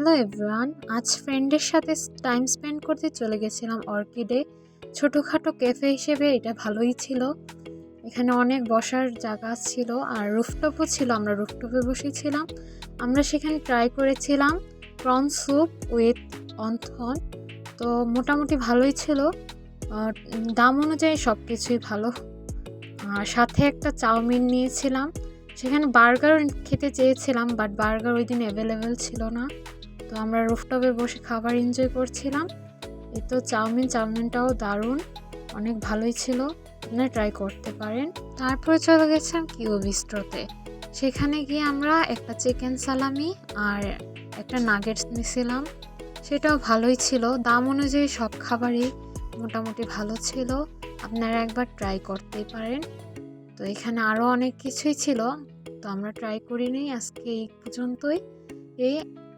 Hello everyone, আজ ফ্রেন্ডের সাথে টাইম স্পেন্ড করতে চলে গেছিলাম অর্কিডে। ছোটোখাটো ক্যাফে হিসেবে এটা ভালোই ছিল। এখানে অনেক বসার জায়গা ছিল আর রুফটপও ছিল, আমরা রুফটপে বসেছিলাম। আমরা সেখানে ট্রাই করেছিলাম প্রন স্যুপ উইথ অন্থন। তো মোটামুটি ভালোই ছিল। দাম অনুযায়ী সব কিছুই ভালো। আর সাথে একটা চাউমিন নিয়েছিলাম। সেখানে বার্গার খেতে চেয়েছিলাম বাট বার্গার ওই দিন অ্যাভেলেবেল ছিল না। তো আমরা রুফটপে বসে খাবার এনজয় করছিলাম। এই তো চাউমিন, চাউমিনটাও দারুণ, অনেক ভালোই ছিল। আপনারা ট্রাই করতে পারেন। তারপরে চলে গেছিলাম কিউ বিস্ট্রোতে। সেখানে গিয়ে আমরা একটা চিকেন সালামি আর একটা নাগেটস নিয়েছিলাম। সেটাও ভালোই ছিল। দাম অনুযায়ী সব খাবারই মোটামুটি ভালো ছিল। আপনারা একবার ট্রাই করতেই পারেন। তো এখানে আরও অনেক কিছুই ছিল। তো আমরা ট্রাই করিনি আজকে এই পর্যন্তই। এই